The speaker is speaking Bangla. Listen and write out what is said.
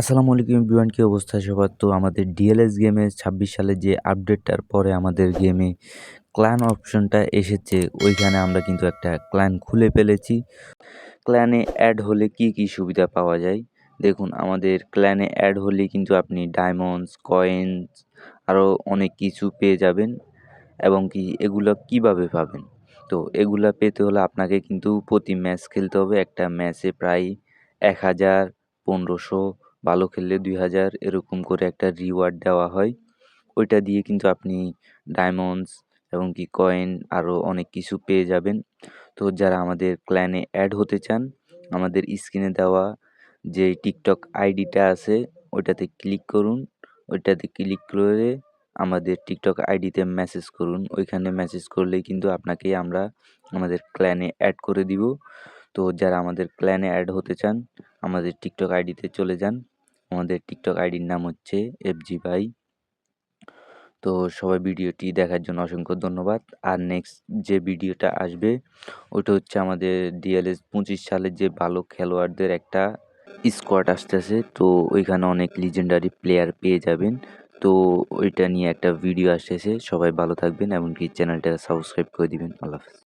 আসসালামু আলাইকুম এভরিওয়ান, কি অবস্থা সবার? তো আমাদের ডিএলএস গেমে ছাব্বিশ সালে যে আপডেটটার পরে আমাদের গেমে ক্ল্যান অপশনটা এসেছে, ওইখানে আমরা কিন্তু একটা ক্ল্যান খুলে ফেলেছি। ক্ল্যানে অ্যাড হলে কি কি সুবিধা পাওয়া যায়? দেখুন, আমাদের ক্ল্যানে অ্যাড হলে কিন্তু আপনি ডায়মন্ডস কয়েন্স আরও অনেক কিছু পেয়ে যাবেন এবং কি এগুলো কীভাবে পাবেন? তো এগুলো পেতে হলে আপনাকে কিন্তু প্রতি ম্যাচ খেলতে হবে। একটা ম্যাচে প্রায় এক হাজার পনেরোশো ভালো খেললে দুই হাজার এরকম করে একটা রিওয়ার্ড দেওয়া হয়। ওইটা দিয়ে কিন্তু আপনি ডায়মন্ডস এবং কি কয়েন আরও অনেক কিছু পেয়ে যাবেন। তো যারা আমাদের ক্ল্যানে অ্যাড হতে চান, আমাদের স্ক্রিনে দেওয়া যে টিকটক আইডিটা আছে, ওইটাতে ক্লিক করুন। ওইটাতে ক্লিক করে আমাদের টিকটক আইডিতে মেসেজ করুন। ওইখানে মেসেজ করলেই কিন্তু আপনাকে আমরা আমাদের ক্ল্যানে অ্যাড করে দিব। তো যারা আমাদের ক্ল্যানে অ্যাড হতে চান, আমাদের টিকটক আইডিতে চলে যান। আমাদের টিকটক আইডির নাম হচ্ছে এফজি ভাই তো সবাই ভিডিওটি দেখার জন্য অসংখ্য ধন্যবাদ। আর নেক্সট যে ভিডিওটা আসবে, ওটা হচ্ছে আমাদের ডিএলএস পঁচিশ সালের যে ভালো খেলোয়াড়দের একটা স্কোয়াড আসতেছে। তো ওইখানে অনেক লিজেন্ডারি প্লেয়ার পেয়ে যাবেন। তো ওইটা নিয়ে একটা ভিডিও আসতেছে। সবাই ভালো থাকবেন এমনকি চ্যানেলটা সাবস্ক্রাইব করে দিবেন। আল্লাহ হাফেজ।